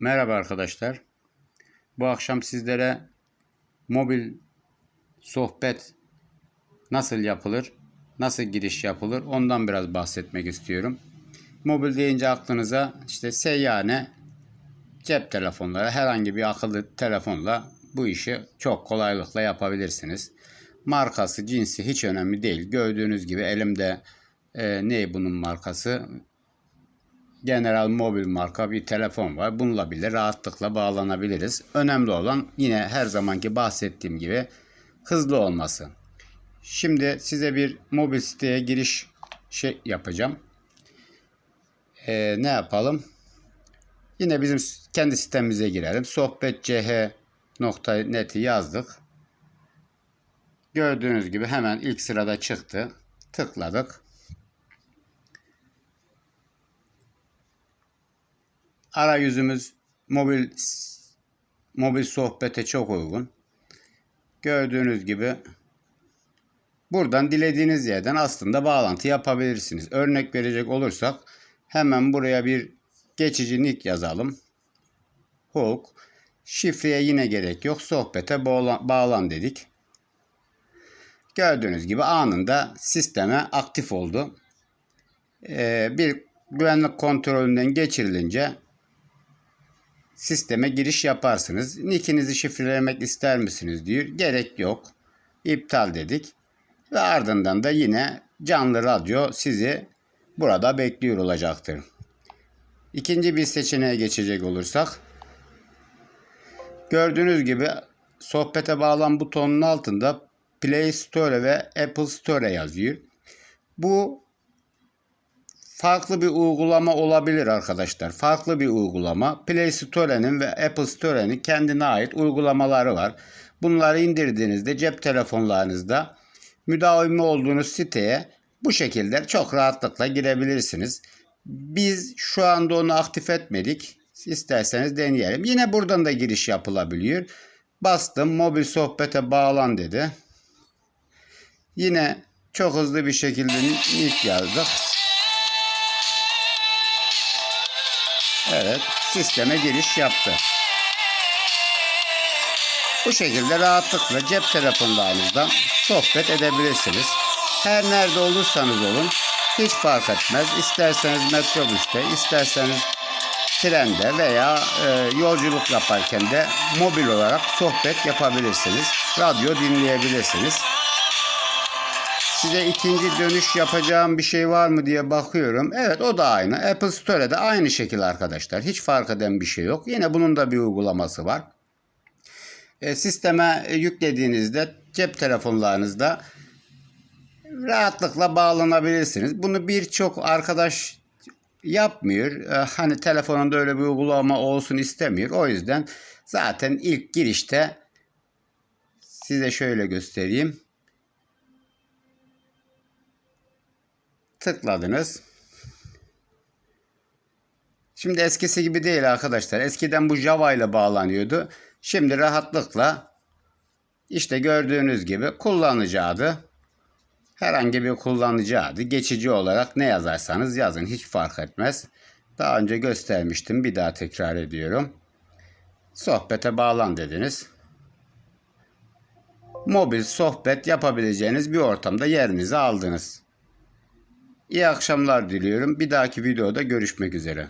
Merhaba arkadaşlar. Bu akşam sizlere mobil sohbet nasıl yapılır, nasıl giriş yapılır ondan biraz bahsetmek istiyorum. Mobil deyince aklınıza işte seyyane cep telefonları herhangi bir akıllı telefonla bu işi çok kolaylıkla yapabilirsiniz. Markası, cinsi hiç önemli değil. Gördüğünüz gibi elimde e, ne bunun markası? General Mobil marka bir telefon var. Bununla bile rahatlıkla bağlanabiliriz. Önemli olan yine her zamanki bahsettiğim gibi hızlı olması. Şimdi size bir mobil siteye giriş şey yapacağım. Ee, ne yapalım? Yine bizim kendi sitemize girelim. sohbetch.net'i yazdık. Gördüğünüz gibi hemen ilk sırada çıktı. Tıkladık. Arayüzümüz mobil mobil sohbete çok uygun. Gördüğünüz gibi buradan dilediğiniz yerden aslında bağlantı yapabilirsiniz. Örnek verecek olursak hemen buraya bir geçici nick yazalım. Hulk. Şifreye yine gerek yok. Sohbete bağlan, bağlan dedik. Gördüğünüz gibi anında sisteme aktif oldu. Ee, bir güvenlik kontrolünden geçirilince sisteme giriş yaparsınız. Nickinizi şifrelemek ister misiniz diyor. Gerek yok. İptal dedik. Ve ardından da yine canlı radyo sizi burada bekliyor olacaktır. İkinci bir seçeneğe geçecek olursak gördüğünüz gibi sohbete bağlan butonunun altında Play Store ve Apple Store yazıyor. Bu farklı bir uygulama olabilir arkadaşlar. Farklı bir uygulama. Play Store'nin ve Apple Store'nin kendine ait uygulamaları var. Bunları indirdiğinizde cep telefonlarınızda müdavimi olduğunuz siteye bu şekilde çok rahatlıkla girebilirsiniz. Biz şu anda onu aktif etmedik. İsterseniz deneyelim. Yine buradan da giriş yapılabiliyor. Bastım mobil sohbete bağlan dedi. Yine çok hızlı bir şekilde nick yazdık. Evet, sisteme giriş yaptı. Bu şekilde rahatlıkla cep telefonlarınızdan sohbet edebilirsiniz. Her nerede olursanız olun hiç fark etmez. İsterseniz metrobüste, isterseniz trende veya e, yolculuk yaparken de mobil olarak sohbet yapabilirsiniz. Radyo dinleyebilirsiniz. Size ikinci dönüş yapacağım bir şey var mı diye bakıyorum. Evet o da aynı. Apple Store'da aynı şekilde arkadaşlar. Hiç fark eden bir şey yok. Yine bunun da bir uygulaması var. E, sisteme yüklediğinizde cep telefonlarınızda rahatlıkla bağlanabilirsiniz. Bunu birçok arkadaş yapmıyor. E, hani telefonunda öyle bir uygulama olsun istemiyor. O yüzden zaten ilk girişte size şöyle göstereyim. Tıkladınız. Şimdi eskisi gibi değil arkadaşlar. Eskiden bu Java ile bağlanıyordu. Şimdi rahatlıkla işte gördüğünüz gibi kullanıcı adı herhangi bir kullanıcı adı geçici olarak ne yazarsanız yazın hiç fark etmez. Daha önce göstermiştim bir daha tekrar ediyorum. Sohbete bağlan dediniz. Mobil sohbet yapabileceğiniz bir ortamda yerinizi aldınız. İyi akşamlar diliyorum. Bir dahaki videoda görüşmek üzere.